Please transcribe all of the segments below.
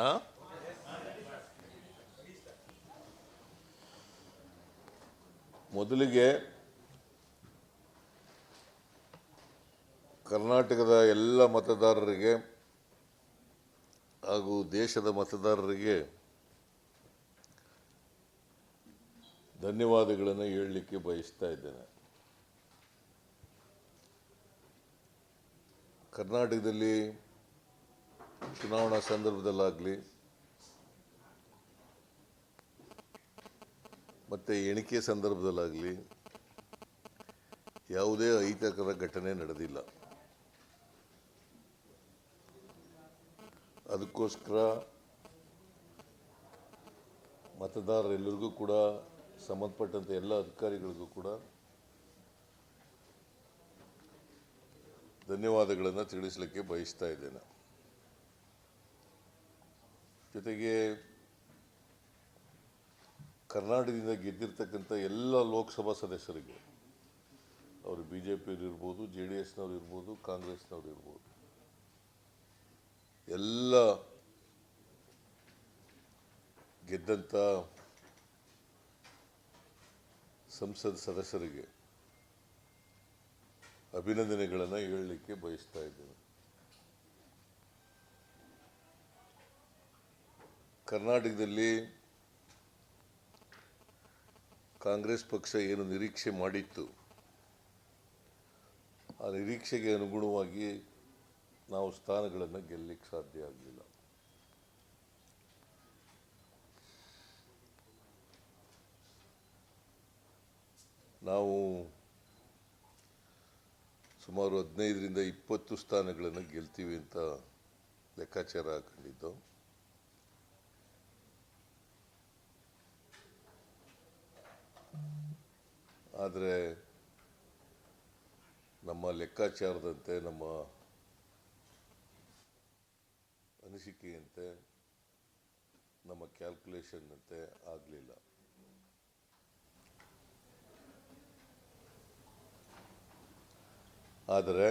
ಆ? ಮೊದಲಿಗೆ ಕರ್ನಾಟಕದ ಎಲ್ಲ ಮತದಾರರಿಗೆ ಹಾಗೂ ದೇಶದ ಮತದಾರರಿಗೆ ಧನ್ಯವಾದಗಳನ್ನು ಹೇಳಲಿಕ್ಕೆ ಬಯಸ್ತಾ ಇದ್ದೇನೆ ಕರ್ನಾಟಕದಲ್ಲಿ ಚುನಾವಣಾ ಸಂದರ್ಭದಲ್ಲಾಗಲಿ, ಮತ್ತು ಎಣಿಕೆ ಸಂದರ್ಭದಲ್ಲಾಗಲಿ ಯಾವುದೇ ಅಹಿತಕರ ಘಟನೆ ನಡೆದಿಲ್ಲ. ಅದಕ್ಕೋಸ್ಕರ ಮತದಾರರೆಲ್ಲರಿಗೂ ಕೂಡ ಸಂಬಂಧಪಟ್ಟಂಥ ಎಲ್ಲ ಅಧಿಕಾರಿಗಳಿಗೂ ಕೂಡ ಧನ್ಯವಾದಗಳನ್ನು ತಿಳಿಸಲಿಕ್ಕೆ ಬಯಸ್ತಾ ಇದ್ದೇನೆ. ಜೊತೆಗೆ ಕರ್ನಾಟಕದಿಂದ ಗೆದ್ದಿರ್ತಕ್ಕಂಥ ಎಲ್ಲ ಲೋಕಸಭಾ ಸದಸ್ಯರಿಗೆ, ಅವರು ಬಿ ಜೆ ಪಿಯವ್ರು ಇರ್ಬೋದು ಜೆ ಡಿ ಎಸ್ನವ್ರು ಇರ್ಬೋದು ಕಾಂಗ್ರೆಸ್ನವ್ರು ಇರ್ಬೋದು ಎಲ್ಲ ಗೆದ್ದಂಥ ಸಂಸದ ಸದಸ್ಯರಿಗೆ ಅಭಿನಂದನೆಗಳನ್ನು ಹೇಳಲಿಕ್ಕೆ ಬಯಸ್ತಾ ಇದ್ದೇನೆ. ಕರ್ನಾಟಕದಲ್ಲಿ ಕಾಂಗ್ರೆಸ್ ಪಕ್ಷ ಏನು ನಿರೀಕ್ಷೆ ಮಾಡಿತ್ತು, ಆ ನಿರೀಕ್ಷೆಗೆ ಅನುಗುಣವಾಗಿ ನಾವು ಸ್ಥಾನಗಳನ್ನು ಗೆಲ್ಲಲಿಕ್ಕೆ ಸಾಧ್ಯ ಆಗಲಿಲ್ಲ. ನಾವು ಸುಮಾರು ಹದಿನೈದರಿಂದ ಇಪ್ಪತ್ತು ಸ್ಥಾನಗಳನ್ನು ಗೆಲ್ತೀವಿ ಅಂತ ಲೆಕ್ಕಾಚಾರ ಹಾಕೊಂಡಿದ್ದು ಆದರೆ ನಮ್ಮ ಲೆಕ್ಕಾಚಾರದಂತೆ, ನಮ್ಮ ಅನಿಸಿಕೆಯಂತೆ, ನಮ್ಮ ಕ್ಯಾಲ್ಕುಲೇಷನ್ನಂತೆ ಆಗಲಿಲ್ಲ. ಆದರೆ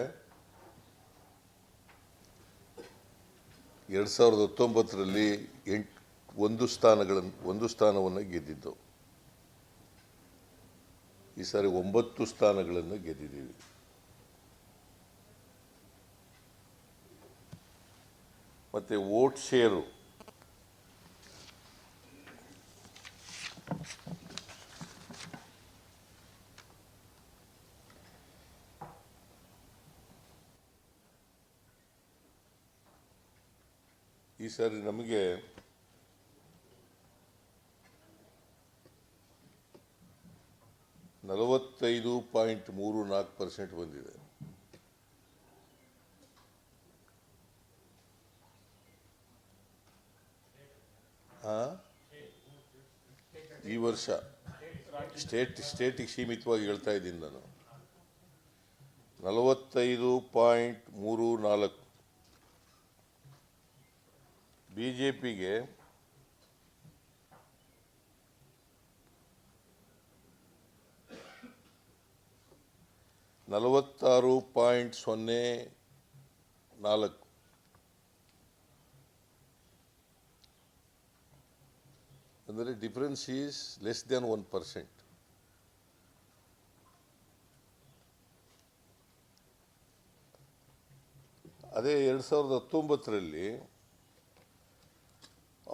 ಎರಡು ಸಾವಿರದ ಹತ್ತೊಂಬತ್ತರಲ್ಲಿ ಎಂಟು, ಒಂದು ಸ್ಥಾನಗಳನ್ನು ಒಂದು ಸ್ಥಾನವನ್ನು ಗೆದ್ದಿದ್ದು. ಈ ಸಾರಿ ಒಂಬತ್ತು ಸ್ಥಾನಗಳನ್ನು ಗೆದ್ದಿದ್ದೀವಿ. ಮತ್ತು ವೋಟ್ ಶೇರು. ಈ ಸಾರಿ ನಮಗೆ ನಲವತ್ತೈದು ಪಾಯಿಂಟ್ ಮೂರು ನಾಲ್ಕು ಪರ್ಸೆಂಟ್ ಬಂದಿದೆ? ಈ ವರ್ಷ ಸ್ಟೇಟ್, ಸ್ಟೇಟಿಗೆ ಸೀಮಿತವಾಗಿ ಹೇಳ್ತಾ ಇದ್ದೀನಿ ನಾನು. ನಲವತ್ತೈದು ಪಾಯಿಂಟ್ ಮೂರು ನಾಲ್ಕು. ಬಿ ಜೆ ಪಿಗೆ ನಲವತ್ತಾರು ಪಾಯಿಂಟ್ ಸೊನ್ನೆ ನಾಲ್ಕು. ಅಂದರೆ difference is less than one percent ಅದೇ ಎರಡು ಸಾವಿರದ ಹತ್ತೊಂಬತ್ತರಲ್ಲಿ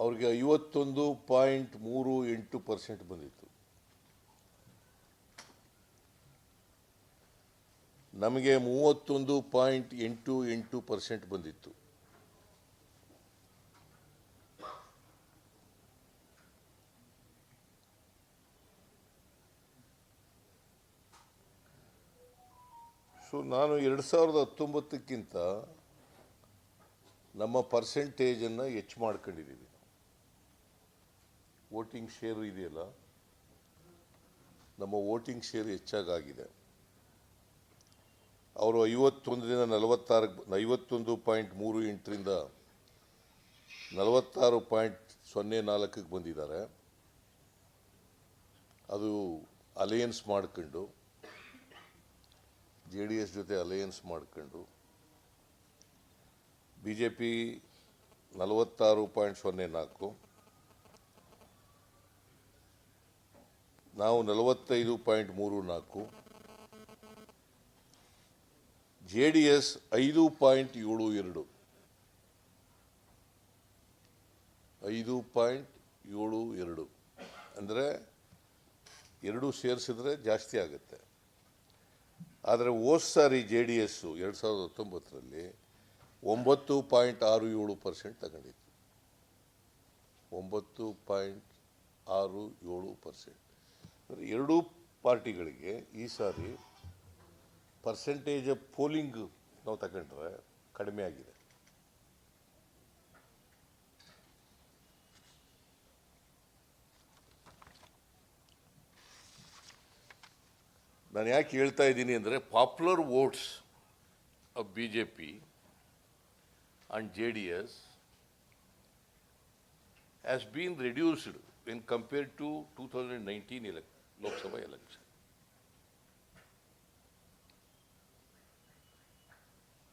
ಅವ್ರಿಗೆ ಐವತ್ತೊಂದು ಪಾಯಿಂಟ್ ಮೂರು ಎಂಟು ಪರ್ಸೆಂಟ್ ಬಂದಿತ್ತು. ನಮಗೆ ಮೂವತ್ತೊಂದು ಪಾಯಿಂಟ್ ಎಂಟು ಎಂಟು ಪರ್ಸೆಂಟ್ ಬಂದಿತ್ತು. ಸೊ ನಾನು ಎರಡು ಸಾವಿರದ ಹತ್ತೊಂಬತ್ತಕ್ಕಿಂತ ನಮ್ಮ ಪರ್ಸೆಂಟೇಜನ್ನು ಹೆಚ್ಚು ಮಾಡ್ಕೊಂಡಿದ್ದೀವಿ ವೋಟಿಂಗ್ ಶೇರು ಇದೆಯಲ್ಲ? ನಮ್ಮ ವೋಟಿಂಗ್ ಶೇರ್ ಹೆಚ್ಚಾಗಿದೆ ಅವರು ಐವತ್ತೊಂದರಿಂದ ನಲವತ್ತಾರು ಐವತ್ತೊಂದು ಪಾಯಿಂಟ್ ಮೂರು ಎಂಟರಿಂದ ನಲವತ್ತಾರು ಪಾಯಿಂಟ್ ಸೊನ್ನೆ ನಾಲ್ಕಕ್ಕೆ ಬಂದಿದ್ದಾರೆ. ಅದು ಅಲಯನ್ಸ್ ಮಾಡ್ಕೊಂಡು, ಜೆ ಡಿ ಎಸ್ ಜೊತೆ ಅಲಯನ್ಸ್ ಮಾಡ್ಕೊಂಡು, ಬಿ ಜೆ ಪಿ ನಲವತ್ತಾರು ಪಾಯಿಂಟ್ ಸೊನ್ನೆ ನಾಲ್ಕು, ನಾವು ನಲವತ್ತೈದು ಪಾಯಿಂಟ್ ಮೂರು ನಾಲ್ಕು ಜೆ ಡಿ ಎಸ್ ಐದು ಪಾಯಿಂಟ್ ಏಳು ಎರಡು. ಐದು ಪಾಯಿಂಟ್ ಏಳು ಎರಡು. ಅಂದರೆ ಎರಡು ಸೇರಿಸಿದ್ರೆ ಜಾಸ್ತಿ ಆಗುತ್ತೆ. ಆದರೆ ಹೋದ ಸಾರಿ ಜೆ ಡಿ ಎಸ್ಸು ಎರಡು ಸಾವಿರದ ಹತ್ತೊಂಬತ್ತರಲ್ಲಿ ಒಂಬತ್ತು ಪಾಯಿಂಟ್ ಆರು ಏಳು ಪರ್ಸೆಂಟ್ ತಗೊಂಡಿತ್ತು. ಒಂಬತ್ತು ಪಾಯಿಂಟ್ ಆರು ಏಳು ಪರ್ಸೆಂಟ್. ಅಂದರೆ ಎರಡೂ ಪಾರ್ಟಿಗಳಿಗೆ ಈ ಸಾರಿ ಪರ್ಸೆಂಟೇಜ್ ಆಫ್ ಪೋಲಿಂಗ್ ನಾವು ತಗೊಂಡ್ರೆ ಕಡಿಮೆ ಆಗಿದೆ. ನಾನು ಯಾಕೆ ಹೇಳ್ತಾ ಇದ್ದೀನಿ ಅಂದರೆ popular votes of B J P and J D S has been reduced in compared to two thousand nineteen elect Lok Sabha election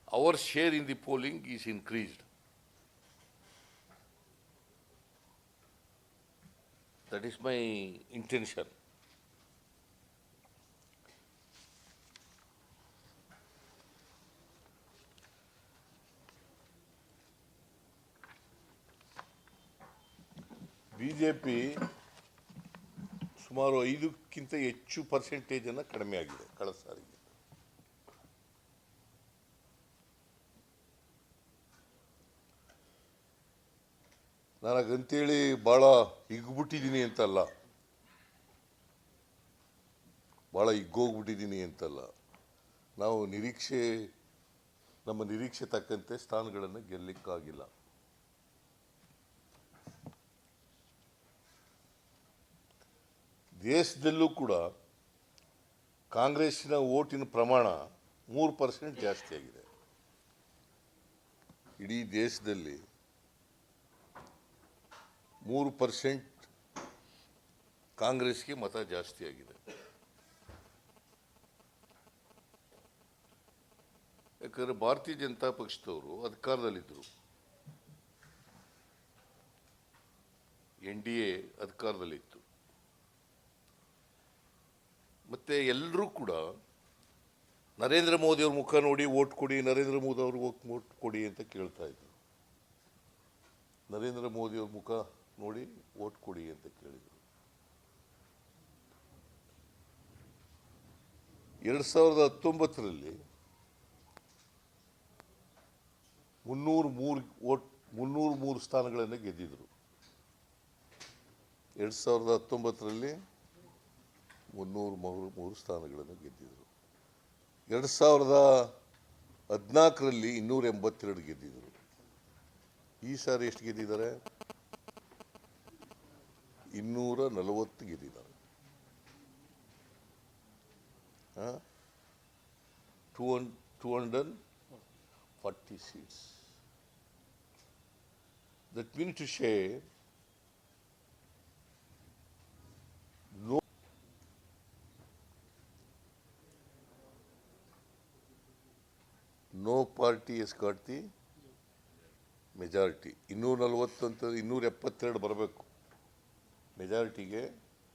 our share in the polling is increased. That is my intention. BJP ಸುಮಾರು ಐದಕ್ಕಿಂತ ಹೆಚ್ಚು ಪರ್ಸೆಂಟೇಜನ್ನು ಕಡಿಮೆ ಆಗಿದೆ ಕಳೆದ ಸಾರಿಗೆ ನನಗಂತೇಳಿ ಭಾಳ ಹಿಗ್ಬಿಟ್ಟಿದ್ದೀನಿ ಅಂತಲ್ಲ. ಭಾಳ ಹಿಗ್ಗೋಗ್ಬಿಟ್ಟಿದ್ದೀನಿ ಅಂತಲ್ಲ. ನಾವು ನಿರೀಕ್ಷೆ, ನಮ್ಮ ನಿರೀಕ್ಷೆ ತಕ್ಕಂತೆ ಸ್ಥಾನಗಳನ್ನು ಗೆಲ್ಲಕ್ಕಾಗಿಲ್ಲ. ದೇಶದಲ್ಲೂ ಕೂಡ ಕಾಂಗ್ರೆಸ್ಸಿನ ಓಟಿನ ಪ್ರಮಾಣ ಮೂರು ಪರ್ಸೆಂಟ್ ಜಾಸ್ತಿ ಆಗಿದೆ. ಇಡೀ ದೇಶದಲ್ಲಿ ಮೂರು ಪರ್ಸೆಂಟ್ ಕಾಂಗ್ರೆಸ್ಗೆ ಮತ ಜಾಸ್ತಿ ಆಗಿದೆ. ಯಾಕಂದರೆ ಭಾರತೀಯ ಜನತಾ ಪಕ್ಷದವರು ಅಧಿಕಾರದಲ್ಲಿದ್ದರು. ಎನ್ ಡಿ ಎ ಅಧಿಕಾರದಲ್ಲಿತ್ತು. ಮತ್ತೆ ಎಲ್ಲರೂ ಕೂಡ ನರೇಂದ್ರ ಮೋದಿ ಅವ್ರ ಮುಖ ನೋಡಿ ಓಟ್ ಕೊಡಿ, ನರೇಂದ್ರ ಮೋದಿ ಅವ್ರಿಗೆ ಓಟ್ ಕೊಡಿ ಅಂತ ಕೇಳ್ತಾ ಇದ್ರು. ನರೇಂದ್ರ ಮೋದಿ ಅವ್ರ ಮುಖ ನೋಡಿ, ಓಟ್ ಕೊಡಿ ಅಂತ ಕೇಳಿದರು. ಎರಡು ಸಾವಿರದ ಹತ್ತೊಂಬತ್ತರಲ್ಲಿ ಮುನ್ನೂರು ಮೂರು ಓಟ್, ಮುನ್ನೂರು ಮೂರು ಸ್ಥಾನಗಳನ್ನು ಗೆದ್ದಿದ್ರು. ಎರಡು ಸಾವಿರದ ಹತ್ತೊಂಬತ್ತರಲ್ಲಿ ಮುನ್ನೂರು ಮೂರು ಮೂರು ಸ್ಥಾನಗಳನ್ನು ಗೆದ್ದಿದ್ರು. ಎರಡು ಸಾವಿರದ ಹದಿನಾಲ್ಕರಲ್ಲಿ ಇನ್ನೂರ ಎಂಬತ್ತೆರಡು ಗೆದ್ದಿದ್ರು. ಈ ಸಾರಿ ಎಷ್ಟು ಗೆದ್ದಿದ್ದಾರೆ? ಇನ್ನೂರ ನಲವತ್ತು ಗೆದ್ದಿದ್ದಾರೆ two hundred forty seats that mean to say no no party has got the majority ಇನ್ನೂರ ನಲವತ್ತು ಅಂತ, ಇನ್ನೂರ ಎಪ್ಪತ್ತೆರಡು ಬರಬೇಕು. ಮೆಜಾರಿಟಿಗೆ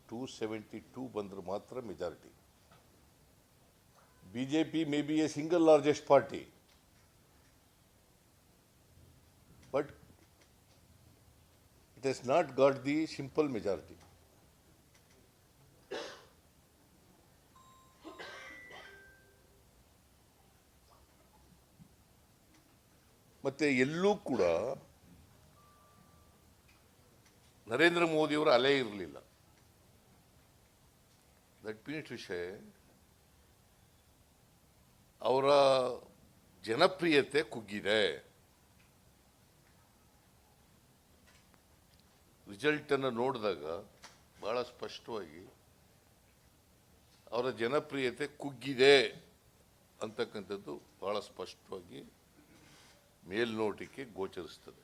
ಟೂ ಸೆವೆಂಟಿ ಟೂ ಬಂದರೆ ಮಾತ್ರ majority B J P may be a single largest party but it has not got the simple majority ಮತ್ತೆ ಎಲ್ಲೂ ಕೂಡ ನರೇಂದ್ರ ಮೋದಿಯವರ ಅಲೆ ಇರಲಿಲ್ಲ. ದಟ್ ಮೀನ್ಸ್ ವಿಷಯ ಅವರ ಜನಪ್ರಿಯತೆ ಕುಗ್ಗಿದೆ. ರಿಸಲ್ಟನ್ನು ನೋಡಿದಾಗ ಬಹಳ ಸ್ಪಷ್ಟವಾಗಿ ಅವರ ಜನಪ್ರಿಯತೆ ಕುಗ್ಗಿದೆ ಅಂತಕ್ಕಂಥದ್ದು ಬಹಳ ಸ್ಪಷ್ಟವಾಗಿ ಮೇಲ್ನೋಟಕ್ಕೆ ಗೋಚರಿಸ್ತದೆ.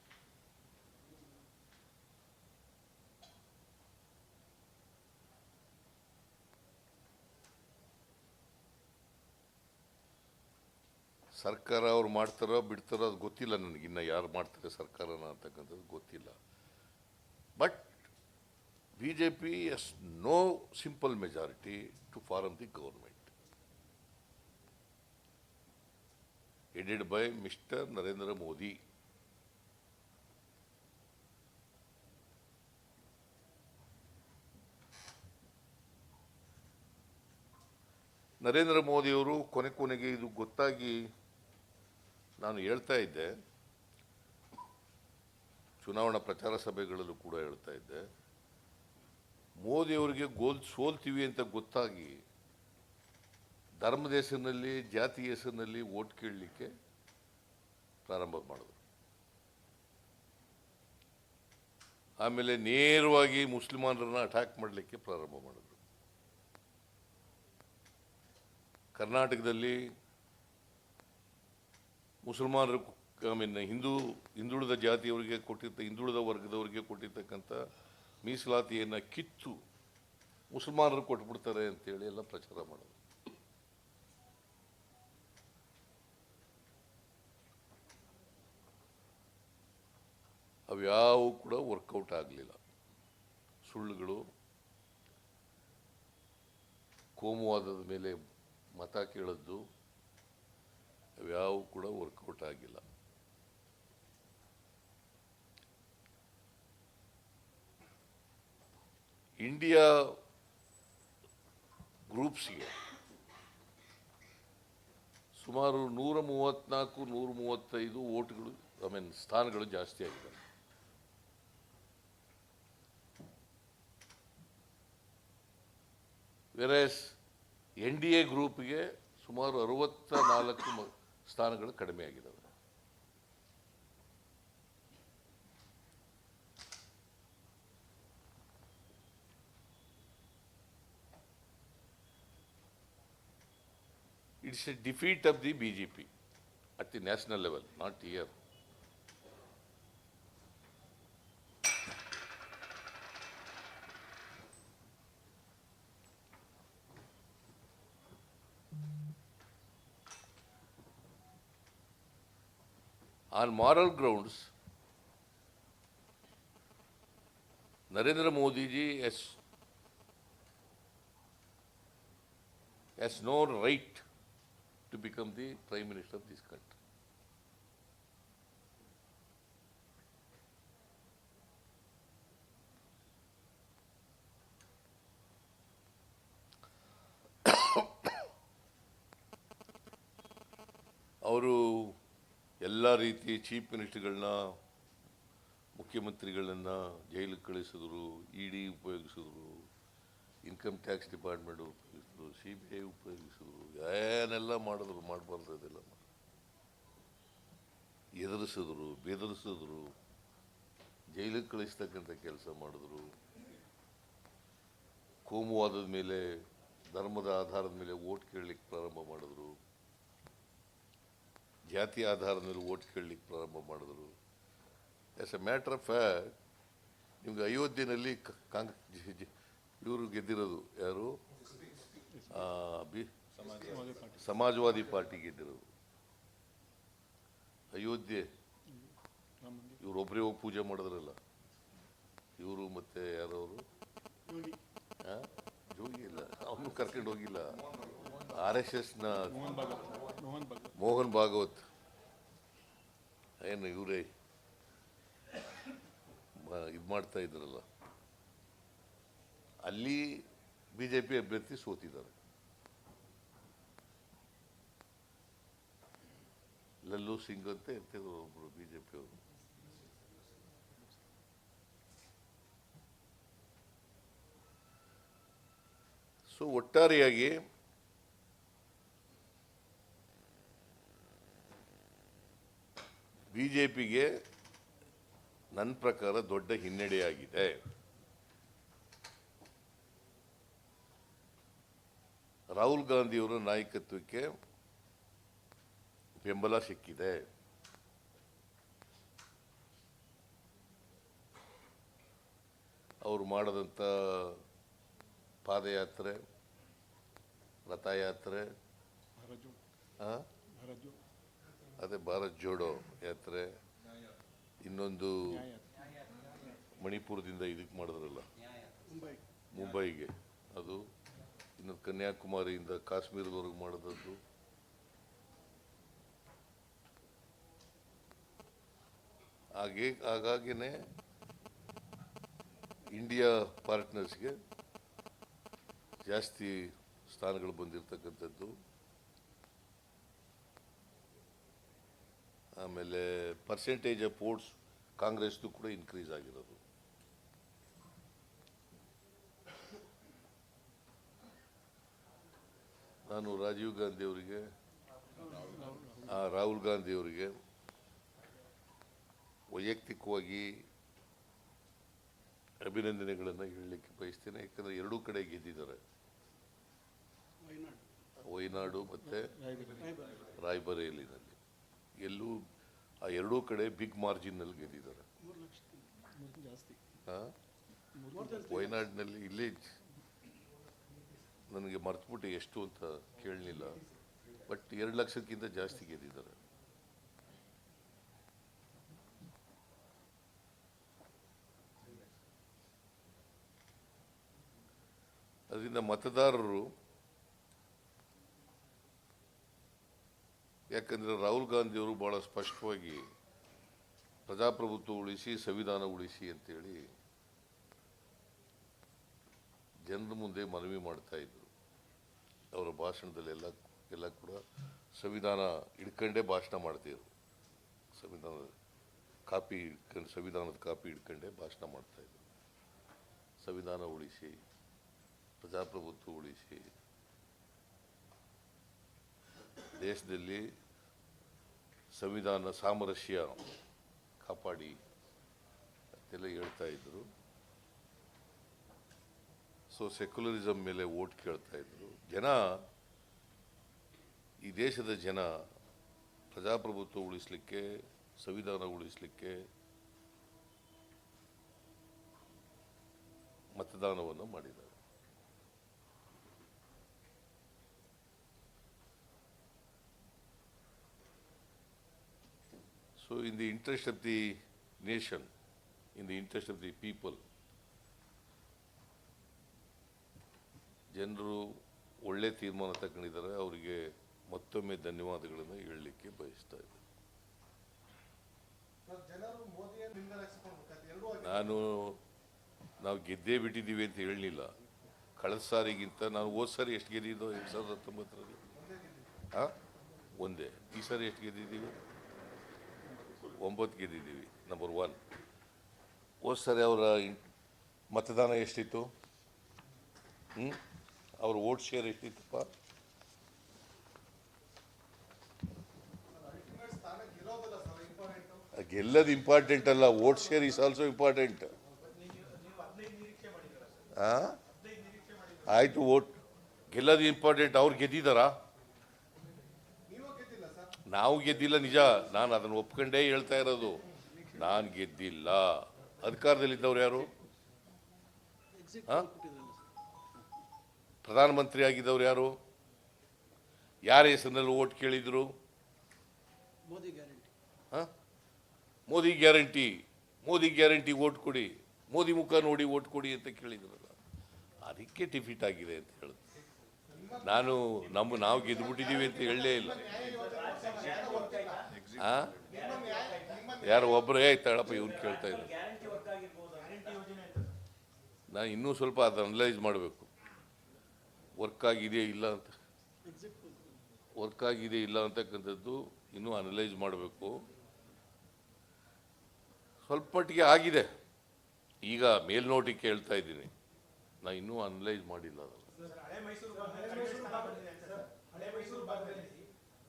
ಸರ್ಕಾರ ಅವ್ರು ಮಾಡ್ತಾರೋ ಬಿಡ್ತಾರೋ ಅದು ಗೊತ್ತಿಲ್ಲ ನನಗೆ. ಇನ್ನು ಯಾರು ಮಾಡ್ತಾರೆ ಸರ್ಕಾರನ ಅಂತಕ್ಕಂಥದ್ದು ಗೊತ್ತಿಲ್ಲ. But B J P has no simple majority to form the government headed by mister Narendra Modi Narendra ಮೋದಿಯವರು ಕೊನೆ ಕೊನೆಗೆ ಇದು ಗೊತ್ತಾಗಿ ನಾನು ಹೇಳ್ತಾ ಇದ್ದೆ, ಚುನಾವಣಾ ಪ್ರಚಾರ ಸಭೆಗಳಲ್ಲೂ ಕೂಡ ಹೇಳ್ತಾ ಇದ್ದೆ ಮೋದಿಯವರಿಗೆ ಗೋಲ್ ಸೋಲ್ತೀವಿ ಅಂತ ಗೊತ್ತಾಗಿ ಧರ್ಮದ ಹೆಸರಿನಲ್ಲಿ, ಜಾತಿ ಹೆಸರಿನಲ್ಲಿ ಓಟ್ ಕೇಳಲಿಕ್ಕೆ ಪ್ರಾರಂಭ ಮಾಡಿದ್ರು. ಆಮೇಲೆ ನೇರವಾಗಿ ಮುಸ್ಲಿಮಾನರನ್ನ ಅಟ್ಯಾಕ್ ಮಾಡಲಿಕ್ಕೆ ಪ್ರಾರಂಭ ಮಾಡಿದ್ರು. ಕರ್ನಾಟಕದಲ್ಲಿ ಮುಸಲ್ಮಾನರು ಐ ಮೀನ್ ಹಿಂದೂ, ಹಿಂದುಳಿದ ಜಾತಿಯವರಿಗೆ ಕೊಟ್ಟಿರ್ತ ಹಿಂದುಳಿದ ವರ್ಗದವರಿಗೆ ಕೊಟ್ಟಿರ್ತಕ್ಕಂಥ ಮೀಸಲಾತಿಯನ್ನು ಕಿತ್ತು ಮುಸಲ್ಮಾನರು ಕೊಟ್ಬಿಡ್ತಾರೆ ಅಂತೇಳಿ ಎಲ್ಲ ಪ್ರಚಾರ ಮಾಡೋದು. ಅವ್ಯಾವು ಕೂಡ ವರ್ಕೌಟ್ ಆಗಲಿಲ್ಲ. ಸುಳ್ಳುಗಳು, ಕೋಮುವಾದದ ಮೇಲೆ ಮತ ಕೇಳದ್ದು ಅವ್ಯಾವು ಕೂಡ ವರ್ಕೌಟ್ ಆಗಿಲ್ಲ. ಇಂಡಿಯಾ ಗ್ರೂಪ್ಸ್ಗೆ ಸುಮಾರು ನೂರ ಮೂವತ್ತ್ನಾಲ್ಕು, ನೂರ ಮೂವತ್ತೈದು ಓಟ್ಗಳು ಐ ಮೀನ್ ಸ್ಥಾನಗಳು ಜಾಸ್ತಿ ಆಗಿದೆ ವೆರೈಸ್ ಎನ್ ಡಿ ಎ ಗ್ರೂಪ್ಗೆ ಸುಮಾರು ಅರವತ್ತ ನಾಲ್ಕು ಸ್ಥಾನಗಳು ಕಡಿಮೆ ಆಗಿದ್ದಾವೆ it's a defeat of the B J P at the national level not here on moral grounds, Narendra Modi ji has, has no right to become the Prime Minister of this country. ರೀತಿ chief ಮಿನಿಸ್ಟ್ರ್ಗಳನ್ನ, ಮುಖ್ಯಮಂತ್ರಿಗಳನ್ನ ಜೈಲಿಗೆ ಕಳಿಸಿದ್ರು E D ಉಪಯೋಗಿಸಿದ್ರು, income tax department ಉಪಯೋಗಿಸಿದ್ರು, C B I ಉಪಯೋಗಿಸಿದ್ರು, ಏನೆಲ್ಲ ಮಾಡಿದ್ರು, ಮಾಡಬಾರ್ದು ಅದೆಲ್ಲ. ಎದುರಿಸಿದ್ರು, ಬೆದರಿಸಿದ್ರು, ಜೈಲಿಗೆ ಕಳಿಸ್ತಕ್ಕಂಥ ಕೆಲಸ ಮಾಡಿದ್ರು ಕೋಮುವಾದದ ಮೇಲೆ, ಧರ್ಮದ ಆಧಾರದ ಮೇಲೆ ಓಟ್ ಕೇಳಲಿಕ್ಕೆ ಪ್ರಾರಂಭ ಮಾಡಿದ್ರು ಜಾತಿ ಆಧಾರದ ಮೇಲೆ ಓಟ್ ಕೇಳಲಿಕ್ಕೆ ಪ್ರಾರಂಭ ಮಾಡಿದ್ರು. As a matter of fact ನಿಮ್ಗೆ ಅಯೋಧ್ಯೆಯಲ್ಲಿ ಕಾಂಗ್ರೆಸ್ ಇವರು ಗೆದ್ದಿರೋದು ಯಾರು? ಬಿ ಸಮಾಜವಾದಿ ಪಾರ್ಟಿ ಗೆದ್ದಿರೋದು. ಅಯೋಧ್ಯೆ ಇವರೊಬ್ಬರೇ ಹೋಗಿ ಪೂಜೆ ಮಾಡಿದ್ರಲ್ಲ. ಇವರು ಮತ್ತೆ ಯಾರವರು? ಅವರು ಜೋಗಿ ಇಲ್ಲ. ಅವನು ಕರ್ಕೊಂಡು ಹೋಗಿಲ್ಲ. ಆರ್ ಎಸ್ ಎಸ್ನ ಮೋಹನ್ ಭಾಗವತ್. ಏನು ಇವರೇ? ಇದು ಮಾಡ್ತಾ ಇದ್ರಲ್ಲ. ಅಲ್ಲಿ ಬಿ ಜೆ ಪಿ ಅಭ್ಯರ್ಥಿ ಸೋತಿದ್ದಾರೆ. ಲಲ್ಲು ಸಿಂಗ್ ಅಂತ ಇರ್ತಿದ್ರು ಒಬ್ರು ಬಿ ಜೆ ಪಿ ಅವರು. ಸೊ ಒಟ್ಟಾರೆಯಾಗಿ ಜೆ ಪಿಗೆ ನನ್ನ ಪ್ರಕಾರ ದೊಡ್ಡ ಹಿನ್ನಡೆಯಾಗಿದೆ. ರಾಹುಲ್ ಗಾಂಧಿಯವರ ನಾಯಕತ್ವಕ್ಕೆ ಬೆಂಬಲ ಸಿಕ್ಕಿದೆ. ಅವರು ಮಾಡಿದಂಥ ಪಾದಯಾತ್ರೆ ರಥಯಾತ್ರೆ ಅದೇ ಭಾರತ್ ಜೋಡೋ ಯಾತ್ರೆ. ಇನ್ನೊಂದು ಮಣಿಪುರದಿಂದ ಇದಕ್ಕೆ ಮಾಡಿದ್ರಲ್ಲ? ಮುಂಬೈಗೆ. ಅದು ಇನ್ನೊಂದು ಕನ್ಯಾಕುಮಾರಿಯಿಂದ ಕಾಶ್ಮೀರದವರೆಗೆ ಮಾಡಿದದ್ದು. ಹಾಗೆ, ಹಾಗಾಗಿನೇ ಇಂಡಿಯಾ ಪಾರ್ಟ್ನರ್ಸ್ಗೆ ಜಾಸ್ತಿ ಸ್ಥಾನಗಳು ಬಂದಿರತಕ್ಕಂಥದ್ದು. ಆಮೇಲೆ ಪರ್ಸೆಂಟೇಜ್ ಆಫ್ ವೋಟ್ಸ್ ಕಾಂಗ್ರೆಸ್ದು ಕೂಡ ಇನ್ಕ್ರೀಸ್ ಆಗಿರೋದು. ನಾನು ರಾಜೀವ್ ಗಾಂಧಿ ಅವರಿಗೆ ಆ, ರಾಹುಲ್ ಗಾಂಧಿ ಅವರಿಗೆ ವೈಯಕ್ತಿಕವಾಗಿ ಅಭಿನಂದನೆಗಳನ್ನು ಹೇಳಲಿಕ್ಕೆ ಬಯಸ್ತೇನೆ. ಯಾಕಂದರೆ ಎರಡೂ ಕಡೆ ಗೆದ್ದಿದ್ದಾರೆ. ವಯನಾಡ್ ಮತ್ತು ರಾಯ್ಬರೇಲಿನಲ್ಲಿ. ಎಲ್ಲೂ ಆ ಎರಡೂ ಕಡೆ ಬಿಗ್ ಮಾರ್ಜಿನ್ನಲ್ಲಿ ಗೆದ್ದಿದ್ದಾರೆ. ವಯನಾಡಿನಲ್ಲಿ ಇಲ್ಲಿ ನನಗೆ ಮರ್ತುಬಿಟ್ಟು ಎಷ್ಟು ಅಂತ ಕೇಳಲಿಲ್ಲ. ಬಟ್ ಎರಡು ಲಕ್ಷಕ್ಕಿಂತ ಜಾಸ್ತಿ ಗೆದ್ದಿದ್ದಾರೆ. ಅದರಿಂದ ಮತದಾರರು ಯಾಕಂದರೆ ರಾಹುಲ್ ಗಾಂಧಿಯವರು ಭಾಳ ಸ್ಪಷ್ಟವಾಗಿ ಪ್ರಜಾಪ್ರಭುತ್ವ ಉಳಿಸಿ, ಸಂವಿಧಾನ ಉಳಿಸಿ ಅಂತೇಳಿ ಜನರ ಮುಂದೆ ಮನವಿ ಮಾಡ್ತಾ ಇದ್ರು. ಅವರ ಭಾಷಣದಲ್ಲೆಲ್ಲ ಎಲ್ಲ ಕೂಡ ಸಂವಿಧಾನ ಹಿಡ್ಕೊಂಡೇ ಭಾಷಣ ಮಾಡ್ತಿದ್ರು. ಸಂವಿಧಾನದ ಕಾಪಿ ಹಿಡ್ಕೊಂಡು, ಸಂವಿಧಾನದ ಕಾಪಿ ಹಿಡ್ಕೊಂಡೇ ಭಾಷಣ ಮಾಡ್ತಾ ಇದ್ರು. ಸಂವಿಧಾನ ಉಳಿಸಿ, ಪ್ರಜಾಪ್ರಭುತ್ವ ಉಳಿಸಿ ದೇಶದಲ್ಲಿ ಸಂವಿಧಾನ ಸಾಮರಸ್ಯ ಕಾಪಾಡಿ ಅಂತೆಲ್ಲ ಹೇಳ್ತಾ ಇದ್ರು. ಸೊ ಸೆಕ್ಯುಲರಿಸಮ್ ಮೇಲೆ ಓಟ್ ಕೇಳ್ತಾ ಇದ್ರು. ಜನ, ಈ ದೇಶದ ಜನ ಪ್ರಜಾಪ್ರಭುತ್ವ ಉಳಿಸ್ಲಿಕ್ಕೆ, ಸಂವಿಧಾನ ಉಳಿಸ್ಲಿಕ್ಕೆ ಮತದಾನವನ್ನು ಮಾಡಿದ್ದಾರೆ. So in the interest of the nation in the interest of the people ಜನರು ಒಳ್ಳೆ ತೀರ್ಮಾನ ತಗೊಂಡಿದ್ದಾರೆ. ಅವರಿಗೆ ಮತ್ತೊಮ್ಮೆ ಧನ್ಯವಾದಗಳನ್ನು ಹೇಳಲಿಕ್ಕೆ ಬಯಸ್ತಾ ಇದ್ದೆ. ನಾನು ನಾವು ಗೆದ್ದೇ ಬಿಟ್ಟಿದ್ದೀವಿ ಅಂತ ಹೇಳಲಿಲ್ಲ. ಕಳೆದ ಸಾರಿಗಿಂತ ನಾನು ಹೋದ ಸಾರಿ ಎಷ್ಟು ಗೆದ್ದಿದ್ದೋ ಎರಡು ಸಾವಿರದ ಹತ್ತೊಂಬತ್ತರಲ್ಲಿ. ಹಾಂ ಒಂದೇ. ಈ ಸಾರಿ ಎಷ್ಟು ಗೆದ್ದಿದ್ದೀವಿ? ಒಂಬತ್ತು ಗೆದ್ದಿದ್ದೀವಿ ನಂಬರ್ ಒನ್ ಹೋದ ಸರಿ, ಅವರ ಮತದಾನ ಎಷ್ಟಿತ್ತು? ಹ್ಞೂ ಅವ್ರ ವೋಟ್ ಶೇರ್ ಎಷ್ಟಿತ್ತಪ್ಪ? ಗೆಲ್ಲೋದು ಇಂಪಾರ್ಟೆಂಟು ಅಲ್ಲ, vote share is also important ಆಯಿತು, ವೋಟ್. ಗೆಲ್ಲದು ಇಂಪಾರ್ಟೆಂಟ್ ಅವ್ರು ಗೆದ್ದಿದ್ದಾರಾ? ನಾವು ಗೆದ್ದಿಲ್ಲ ನಿಜ. ನಾನು ಅದನ್ನು ಒಪ್ಕೊಂಡೇ ಹೇಳ್ತಾ ಇರೋದು. ನಾನು ಗೆದ್ದಿಲ್ಲ. ಅಧಿಕಾರದಲ್ಲಿದ್ದವ್ರು ಯಾರು? ಪ್ರಧಾನಮಂತ್ರಿ ಆಗಿದ್ದವ್ರು ಯಾರು? ಯಾರ ಹೆಸರಿನಲ್ಲಿ ಓಟ್ ಕೇಳಿದ್ರು? ಮೋದಿ ಗ್ಯಾರಂಟಿ. ಹ? Modi guarantee. Modi guarantee vote ಕೊಡಿ. ಮೋದಿ ಮುಖ ನೋಡಿ ಓಟ್ ಕೊಡಿ ಅಂತ ಕೇಳಿದ್ರಲ್ಲ ಅದಕ್ಕೆ ಡಿಫೀಟ್ ಆಗಿದೆ ಅಂತ ಹೇಳುದು. ನಾನು ನಮ್ಮ ನಾವು ಗೆದ್ಬಿಟ್ಟಿದ್ದೀವಿ ಅಂತ ಹೇಳಲೇ ಇಲ್ಲ? ಯಾರು ಒಬ್ಬರೇ ಆಯ್ತಾಳಪ್ಪ ಇವ್ರು ಕೇಳ್ತಾ ಇದ್ದಾರೆ. ನಾನು ಇನ್ನೂ ಸ್ವಲ್ಪ ಅದು ಅನಲೈಸ್ ಮಾಡಬೇಕು. ವರ್ಕ್ ಆಗಿದೆಯೇ ಇಲ್ಲ ಅಂತ. ವರ್ಕ್ ಆಗಿದೆ ಇಲ್ಲ ಅಂತಕ್ಕಂಥದ್ದು ಇನ್ನೂ ಅನಲೈಸ್ ಮಾಡಬೇಕು. ಸ್ವಲ್ಪ ಮಟ್ಟಿಗೆ ಆಗಿದೆ. ಈಗ ಮೇಲ್ನೋಟಿಗೆ ಹೇಳ್ತಾ ಇದ್ದೀನಿ. ನಾನು ಇನ್ನೂ ಅನಲೈಸ್ ಮಾಡಿಲ್ಲ ಹಳೆ ಮೈಸೂರು ಭಾಗದಲ್ಲಿ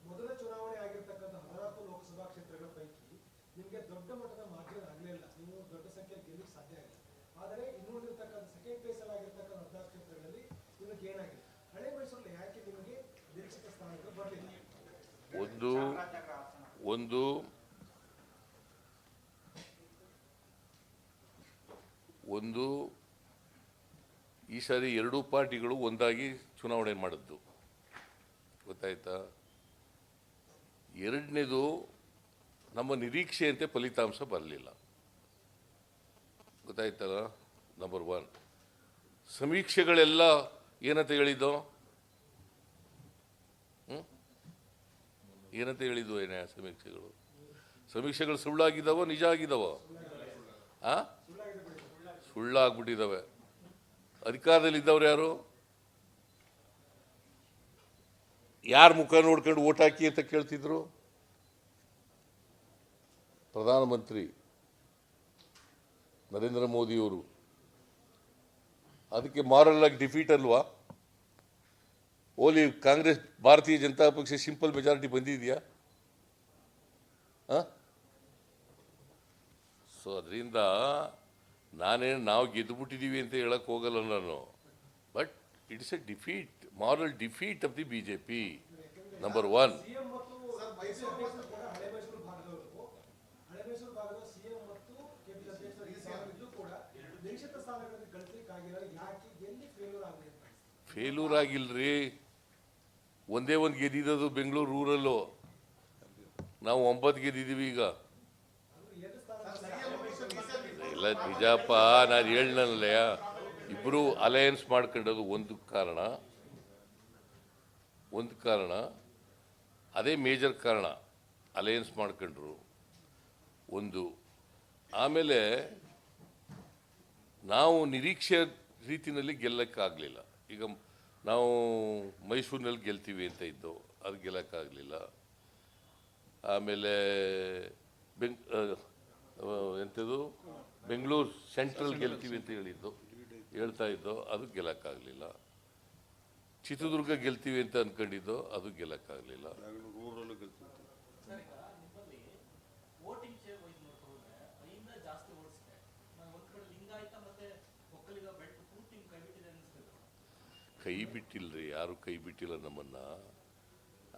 ಮೊದಲ ಚುನಾವಣೆ ಆಗಿರ್ತಕ್ಕಂಥ ಹದಿನಾಲ್ಕು ಲೋಕಸಭಾ ಕ್ಷೇತ್ರಗಳ ಪೈಕಿ ನಿಮಗೆ ದೊಡ್ಡ ಮಟ್ಟದ ಮಾರ್ಜಿನ್ ಆಗಲಿಲ್ಲ ನೀವು ದೊಡ್ಡ ಸಂಖ್ಯೆಯಲ್ಲಿ ಗೆಲ್ಲಕ್ಕೆ ಸಾಧ್ಯ ಆಗಿಲ್ಲ ಆದರೆ ಇನ್ನು ಉಳಿದಿರ್ತಕ್ಕಂಥ ಸೆಕೆಂಡ್ ಪ್ಲೇಸ್ ಅಲ್ಲಿ ಆಗಿರ್ತಕ್ಕಂಥ ಹದಿನಾಲ್ಕು ಕ್ಷೇತ್ರಗಳಲ್ಲಿ ನಿಮಗೆ ಏನಾಗಿದೆ? ಹಳೆ ಮೈಸೂರಲ್ಲಿ ಯಾಕೆ ನಿಮಗೆ ನಿರೀಕ್ಷಿತ ಸ್ಥಾನಗಳು ಬರಲಿಲ್ಲ? ಒಂದು ಒಂದು ಒಂದು ಈ ಸಾರಿ ಎರಡೂ ಪಾರ್ಟಿಗಳು ಒಂದಾಗಿ ಚುನಾವಣೆ ಮಾಡಿದ್ದು. ಗೊತ್ತಾಯ್ತಾ? ಎರಡನೇದು ನಮ್ಮ ನಿರೀಕ್ಷೆಯಂತೆ ಫಲಿತಾಂಶ ಬರಲಿಲ್ಲ. ಗೊತ್ತಾಯ್ತಲ್ಲ ನಂಬರ್ ಒನ್ ಸಮೀಕ್ಷೆಗಳೆಲ್ಲ ಏನಂತ ಹೇಳಿದ್ದು? ಏನಂತ ಹೇಳಿದ್ವು ಏನೇ ಸಮೀಕ್ಷೆಗಳು? ಸಮೀಕ್ಷೆಗಳು ಸುಳ್ಳಾಗಿದ್ದಾವೋ ನಿಜ ಆಗಿದ್ದಾವೋ? ಆ? ಸುಳ್ಳಾಗ್ಬಿಟ್ಟಿದ್ದಾವೆ. ಅಧಿಕಾರದಲ್ಲಿ ಇದ್ದವ್ರು ಯಾರು? ಯಾರ ಮುಖ ನೋಡ್ಕೊಂಡು ಓಟ್ ಹಾಕಿ ಅಂತ ಕೇಳ್ತಿದ್ರು? ಪ್ರಧಾನಮಂತ್ರಿ ನರೇಂದ್ರ ಮೋದಿಯವರು. ಅದಕ್ಕೆ ಮಾರಲ್ ಆಗಿ ಡಿಫೀಟ್ ಅಲ್ವಾ? ಓಲಿ ಕಾಂಗ್ರೆಸ್, ಭಾರತೀಯ ಜನತಾ ಪಕ್ಷ ಸಿಂಪಲ್ ಮೆಜಾರಿಟಿ ಬಂದಿದೆಯಾ? ಸೊ ಅದರಿಂದ ನಾನೇನು ನಾವು ಗೆದ್ದುಬಿಟ್ಟಿದ್ದೀವಿ ಅಂತ ಹೇಳಕ್ಕೆ ಹೋಗಲ್ಲ ನಾನು. But it's a defeat moral defeat of the B J P number one failure ಆಗಿಲ್ರಿ. ಒಂದೇ ಒಂದು ಗೆದ್ದಿದ್ದು ಬೆಂಗಳೂರು ರೂರಲ್ಲು ನಾವು ಒಂಬತ್ತು ಗೆದ್ದಿದ್ದೀವಿ ಈಗ ಅಂದ್ರೆ ಎರಡು ಸ್ಥಾನ ಇಲ್ಲ ನಿಜಪ್ಪ ನಾನು ಹೇಳ್ನಲ್ಲ ಇಬ್ಬರು ಅಲಯನ್ಸ್ ಮಾಡ್ಕೊಂಡದು ಒಂದು ಕಾರಣ. ಒಂದು ಕಾರಣ ಅದೇ ಮೇಜರ್ ಕಾರಣ ಅಲಯನ್ಸ್ ಮಾಡ್ಕೊಂಡ್ರು. ಒಂದು ಆಮೇಲೆ ನಾವು ನಿರೀಕ್ಷೆ ರೀತಿಯಲ್ಲಿ ಗೆಲ್ಲಕ್ಕಾಗಲಿಲ್ಲ. ಈಗ ನಾವು ಮೈಸೂರಿನಲ್ಲಿ ಗೆಲ್ತೀವಿ ಅಂತ ಇದ್ದೋ ಅದು ಗೆಲ್ಲಕ್ಕಾಗಲಿಲ್ಲ. ಆಮೇಲೆ ಆ, ಎಂಥದ್ದು ಬೆಂಗಳೂರು ಸೆಂಟ್ರಲ್ ಗೆಲ್ತೀವಿ ಅಂತ ಹೇಳಿದ್ದು ಹೇಳ್ತಾ ಇದ್ದೋ ಅದು ಗೆಲ್ಲಕ್ಕಾಗಲಿಲ್ಲ. ಚಿತ್ರದುರ್ಗ ಗೆಲ್ತೀವಿ ಅಂತ ಅಂದ್ಕೊಂಡಿದ್ದು ಅದು ಗೆಲ್ಲಕ್ಕಾಗಲಿಲ್ಲ. ಕೈ ಬಿಟ್ಟಿಲ್ಲರಿ ಯಾರು ಕೈ ಬಿಟ್ಟಿಲ್ಲ ನಮ್ಮನ್ನ.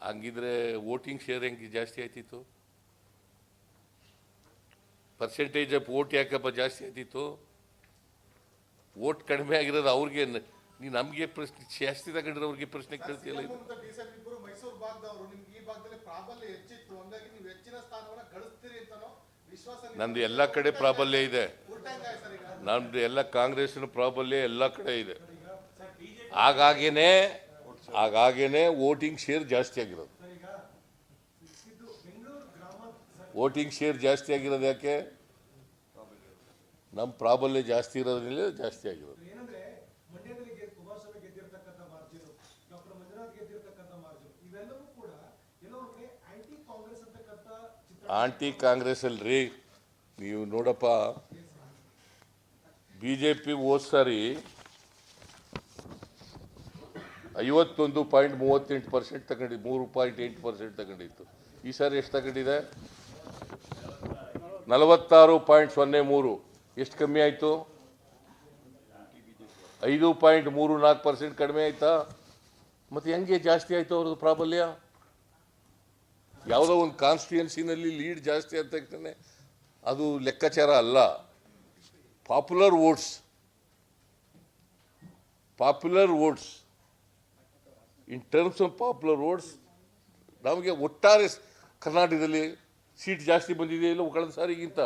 ಹಂಗಿದ್ರೆ ವೋಟಿಂಗ್ ಶೇರ್ ಹೆಂಗೆ ಜಾಸ್ತಿ ಆಯ್ತಿತ್ತು? ಪರ್ಸೆಂಟೇಜ್ ಆಫ್ ವೋಟ್ ಯಾಕಪ್ಪ ಜಾಸ್ತಿ ಆದಿತ್ತು ವೋಟ್ ಕಡಿಮೆ ಆಗಿರೋದು ಅವ್ರಿಗೆ ನೀನು ನೀ ನಮಗೆ ಪ್ರಶ್ನೆ ಜಾಸ್ತಿ ತಗೊಂಡ್ರೆ ಪ್ರಶ್ನೆ ಕೇಳ್ತಿಲ್ಲ ಇದು. ಮತ್ತು ಡಿಸೆಲ್ ಮೈಸೂರು ಭಾಗದವರು ನಿಮ್ಗೆ ಈ ಭಾಗದಲ್ಲಿ ಪ್ರಾಬಲ್ಯ ಹೆಚ್ಚಿತ್ತು ಹಂಗಾಗಿ ನೀವು ಹೆಚ್ಚಿನ ಸ್ಥಾನವನ್ನ ಗಳಿಸ್ತೀರಿ ಅಂತನೋ ವಿಶ್ವಾಸ ನಂದು ಎಲ್ಲ ಕಡೆ ಪ್ರಾಬಲ್ಯ ಇದೆ. ನಮ್ದು ಎಲ್ಲ ಕಾಂಗ್ರೆಸ್ನ ಪ್ರಾಬಲ್ಯ ಎಲ್ಲ ಕಡೆ ಇದೆ. ಹಾಗಾಗೇನೆ ಹಾಗಾಗೇನೆ ವೋಟಿಂಗ್ ಶೇರ್ ಜಾಸ್ತಿ ಆಗಿರೋದು ಸರ್ ಈಗ ಇದು ಬೆಂಗಳೂರು ಗ್ರಾಮಾಂತರ ವೋಟಿಂಗ್ ಶೇರ್ ಜಾಸ್ತಿ ಆಗಿರೋದು ಯಾಕೆ? ನಮ್ಮ ಪ್ರಾಬಲ್ಯ ಜಾಸ್ತಿ ಇರೋದ್ರಲ್ಲಿ ಜಾಸ್ತಿ ಆಗಿರೋದು. ಆಂಟಿ ಕಾಂಗ್ರೆಸ್ ಅಲ್ರಿ. ನೀವು ನೋಡಪ್ಪ ಬಿ ಜೆ ಪಿ ಹೋದ್ ಸಾರಿ ಐವತ್ತೊಂದು ಪಾಯಿಂಟ್ ಮೂವತ್ತೆಂಟು ಪರ್ಸೆಂಟ್ ತಗೊಂಡಿದ್ದು ಮೂರು ಪಾಯಿಂಟ್ ಎಂಟು ಪರ್ಸೆಂಟ್ ತಗೊಂಡಿತ್ತು. ಈ ಸಾರಿ ಎಷ್ಟು ತಗೊಂಡಿದೆ? ನಲವತ್ತಾರು ಪಾಯಿಂಟ್ ಸೊನ್ನೆ ಮೂರು. ಎಷ್ಟು ಕಮ್ಮಿ ಆಯಿತು? ಐದು ಪಾಯಿಂಟ್ ಮೂರು ನಾಲ್ಕು ಪರ್ಸೆಂಟ್ ಕಡಿಮೆ ಆಯ್ತಾ? ಮತ್ತು ಹೆಂಗೆ ಜಾಸ್ತಿ ಆಯಿತು ಅವ್ರದ್ದು ಪ್ರಾಬಲ್ಯ? ಯಾವುದೋ ಒಂದು ಕಾನ್ಸ್ಟಿಟ್ಯೂನ್ಸಿನಲ್ಲಿ ಲೀಡ್ ಜಾಸ್ತಿ ಅಂತ ಹೇಳ್ತಾನೆ ಅದು ಲೆಕ್ಕಾಚಾರ ಅಲ್ಲ. Popular votes popular votes in terms of popular votes ನಮಗೆ ಒಟ್ಟಾರೆ ಕರ್ನಾಟಕದಲ್ಲಿ ಸೀಟ್ ಜಾಸ್ತಿ ಬಂದಿದೆ ಇಲ್ಲ ಕಳೆದ ಸಾರಿಗಿಂತ?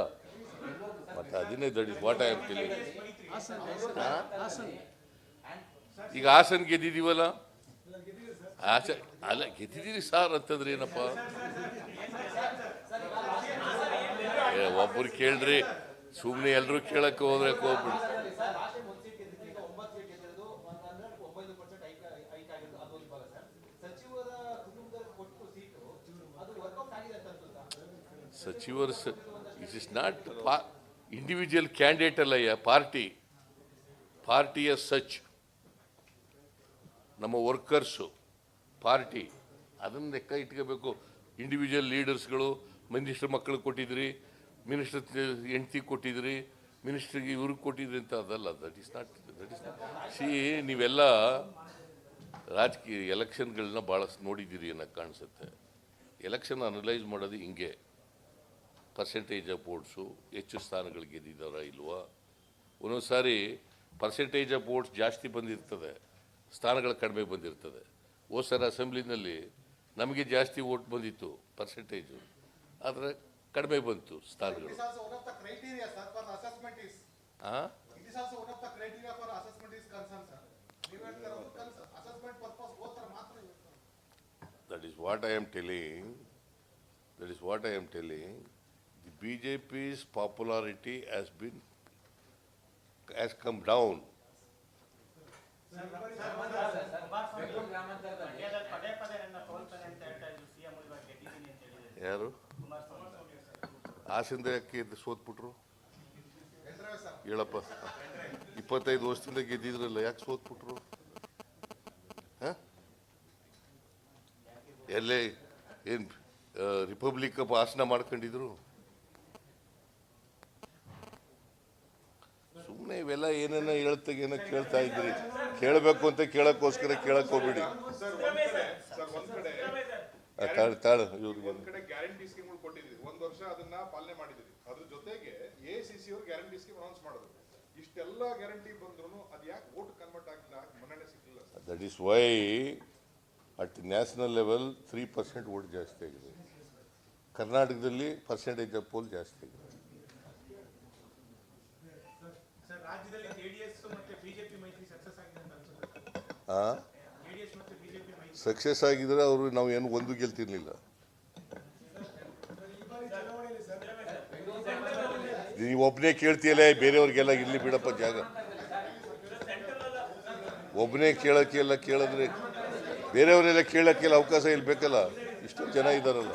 ಮತ್ತೆ ಅದನ್ನೇ that is what I am telling ಈಗ ಹಾಸನ್ ಗೆದ್ದಿದ್ದೀವಲ್ಲ? ಆಸೆ ಅಲ್ಲ, ಗೆದ್ದಿದ್ದೀರಿ ಸಾರ್ ಅಂತಂದ್ರೆ ಏನಪ್ಪ? ಒಬ್ಬರು ಕೇಳ್ರಿ ಸುಮ್ಮನೆ ಎಲ್ಲರೂ ಕೇಳಕ್ಕೆ ಹೋದ್ರೆ ಹೋಗ್ಬಿಡಿ ಸರ್ ಲಾಸ್ಟ್ ಟೈಮ್ ಒಂದು ಸೀಟ್ ಗೆದ್ದಿದ್ದು ಈಗ ಒಂಬತ್ತು ಸೀಟ್ ಗೆದ್ದಿರೋದು ಅಂದ್ರೆ ಒಂಬೈದು ಪರ್ಸೆಂಟ್ ಹೈಕ್ ಹೈಕ್ ಆಗಿರೋದು ಅದು ಒಂದು ಭಾಗ ಸರ್ ಸಚಿವರ ಕುಟುಂಬದಲ್ಲಿ ಕೊಟ್ಟು ಸೀಟು ಅದು ವರ್ಕೌಟ್ ಆಗಿದೆ ಅಂತ ಅನ್ಸುತ್ತಾ ಸಚಿವರು ಇಟ್ ಇಸ್ ನಾಟ್ ಪಾ ಇಂಡಿವಿಜುವಲ್ ಕ್ಯಾಂಡಿಡೇಟ್ ಯಾ ಪಾರ್ಟಿ. ಪಾರ್ಟಿಯ ಸಚ್, ನಮ್ಮ ವರ್ಕರ್ಸು, ಪಾರ್ಟಿ. ಅದನ್ನು ಲೆಕ್ಕ ಇಟ್ಕೋಬೇಕು. ಇಂಡಿವಿಜುವಲ್ ಲೀಡರ್ಸ್ಗಳು ಮಿನಿಸ್ಟರ್ ಮಕ್ಕಳಿಗೆ ಕೊಟ್ಟಿದ್ರಿ ಮಿನಿಸ್ಟರ್ ಹೆಂಡ್ತಿ ಕೊಟ್ಟಿದ್ರಿ ಮಿನಿಸ್ಟ್ರಿಗೆ ಇವ್ರಿಗೆ ಕೊಟ್ಟಿದ್ರಿ ಅಂತ ಅದಲ್ಲ that is not that is not see ನೀವೆಲ್ಲ ರಾಜಕೀಯ ಎಲೆಕ್ಷನ್ಗಳನ್ನ ಭಾಳ ನೋಡಿದ್ದೀರಿ ಅನ್ನೋ ಕಾಣಿಸುತ್ತೆ. ಎಲೆಕ್ಷನ್ ಅನಲೈಸ್ ಮಾಡೋದು ಹಿಂಗೆ. ಪರ್ಸೆಂಟೇಜ್ ಆಫ್ ವೋಟ್ಸು ಹೆಚ್ಚು ಸ್ಥಾನಗಳು ಗೆದ್ದಿದ್ದಾರಾ ಇಲ್ವಾ? ಒಂದೊಂದು ಸಾರಿ ಪರ್ಸೆಂಟೇಜ್ ಆಫ್ ವೋಟ್ಸ್ ಜಾಸ್ತಿ ಬಂದಿರ್ತದೆ ಸ್ಥಾನಗಳು ಕಡಿಮೆ ಬಂದಿರ್ತದೆ. ಹೋದ ಸರ್ ಅಸೆಂಬ್ಲಿನಲ್ಲಿ ನಮಗೆ ಜಾಸ್ತಿ ವೋಟ್ ಬಂದಿತ್ತು ಪರ್ಸೆಂಟೇಜು ಆದರೆ ಕಡಿಮೆ ಬಂತು ಸ್ಥಾನಗಳು. That is what I am telling that is what I am ಹಾಂ BJP's popularity has been, has come down. ಯಾರು ಹಾಸನದ ಯಾಕೆ ಸೋತ್ಬಿಟ್ರು. ಹೇಳಪ್ಪ ಇಪ್ಪತ್ತೈದು ವರ್ಷದಿಂದ ಗೆದ್ದಿದ್ರಲ್ಲ ಯಾಕೆ ಸೋತ್ಬಿಟ್ರು? ಎಲ್ಲೇ ಏನು ರಿಪಬ್ಲಿಕ್ ಭಾಷಣ ಮಾಡ್ಕೊಂಡಿದ್ರು ಸುಮ್ಮನೆ ಇವೆಲ್ಲ ಏನೇನೋ ಹೇಳ್ತಾಗೇನೋ ಕೇಳ್ತಾ ಇದ್ರಿ. ಕೇಳಬೇಕು ಅಂತ ಕೇಳಕ್ಕೋಸ್ಕರ ಕೇಳಕ್ ಹೋಗ್ಬಿಡಿ. ಸರ್ ಆ, ತಾಳು ತಾಳು ಇವ್ರಿಗೆ ಒಂದ್ ಕಡೆ ಗ್ಯಾರಂಟಿ ಸ್ಕೀಮ್ ಕೊಟ್ಟಿದ್ರಿ ಒಂದು ವರ್ಷ ಅದನ್ನ ಪಾಲನೆ ಮಾಡಿದ್ರಿ ಅದ್ರ ಜೊತೆಗೆ ಎ ಸಿ ಸಿ ಅವ್ರು ಗ್ಯಾರಂಟಿ ಸ್ಕೀಮ್ ಅನೌನ್ಸ್ ಮಾಡಿದ್ರು. ಇಷ್ಟೆಲ್ಲ ಗ್ಯಾರಂಟಿ ಬಂದ್ರು ಅದು ಯಾಕೆ ವೋಟ್ ಕನ್ವರ್ಟ್ ಆಗಿಲ್ಲ ಮನ್ನಣೆ ಸಿಕ್ಕಿಲ್ಲ that is why at national level three percent vote ಜಾಸ್ತಿ ಆಗಿದೆ. ಕರ್ನಾಟಕದಲ್ಲಿ ಪರ್ಸೆಂಟೇಜ್ ಆಫ್ ಪೋಲ್ ಜಾಸ್ತಿ ಆಗಿದೆ ಸರ್ ರಾಜ್ಯದಲ್ಲಿ ಜೆಡಿಎಸ್ ಮತ್ತೆ ಬಿಜೆಪಿ ಮೈತ್ರಿ ಸಕ್ಸಸ್ ಆಗಿದೆ ಅಂತ ಅನ್ಸುತ್ತೆ ಆ ಜೆಡಿಎಸ್ ಮತ್ತೆ ಬಿಜೆಪಿ ಮೈತ್ರಿ ಸಕ್ಸಸ್ ಆಗಿದ್ರೆ ಅವರು ನಾವು ಏನು ಒಂದು ಗೆಲ್ತಿರ್ಲಿಲ್ಲ. ನೀವು ಒಬ್ಬನೇ ಕೇಳ್ತೀಯಲ್ಲ ಬೇರೆಯವ್ರಿಗೆಲ್ಲ ಇರ್ಲಿ ಬಿಡಪ್ಪ ಜಾಗ. ಒಬ್ಬನೇ ಕೇಳಕ್ಕೆ ಎಲ್ಲ ಕೇಳಿದ್ರೆ ಬೇರೆಯವರೆಲ್ಲ ಕೇಳಕ್ಕೆಲ್ಲ ಅವಕಾಶ ಇಲ್ಲಿ ಬೇಕಲ್ಲ? ಇಷ್ಟು ಜನ ಇದ್ದಾರಲ್ಲ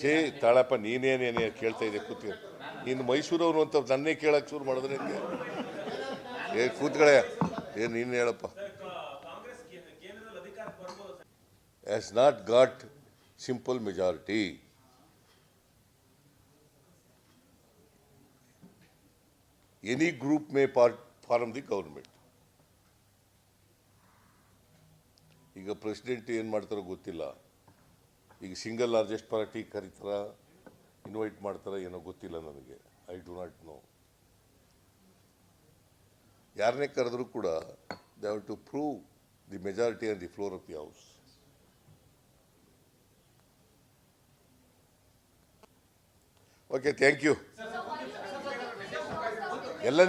ಸೇ ತಾಳಪ್ಪ ನೀನೇನೇನೇ ಕೇಳ್ತಾ ಇದೆ ಕೂತಿ ನೀನು ಮೈಸೂರವ್ರು ಅಂತ ನನ್ನೇ ಕೇಳಕ್ಕೆ ಶುರು ಮಾಡಿದ್ರೆ ಏ ಕೂತ್ಕಡೆ ಏನು ನೀನು ಹೇಳಪ್ಪ. Congress not got simple majority any group may part form the government ಈಗ ಪ್ರೆಸಿಡೆಂಟ್ ಏನು ಮಾಡ್ತಾರೋ ಗೊತ್ತಿಲ್ಲ. ಈಗ ಸಿಂಗಲ್ ಲಾರ್ಜೆಸ್ಟ್ ಪಾರ್ಟಿ ಕರೀತಾರ ಇನ್ವೈಟ್ ಮಾಡ್ತಾರ ಏನೋ ಗೊತ್ತಿಲ್ಲ ನನಗೆ. ಐ ಡು ನಾಟ್ ನೋ ಯಾರನ್ನೇ ಕರೆದ್ರೂ ಕೂಡ they have to prove the majority on the floor of the house okay thank you ಎಲ್ಲ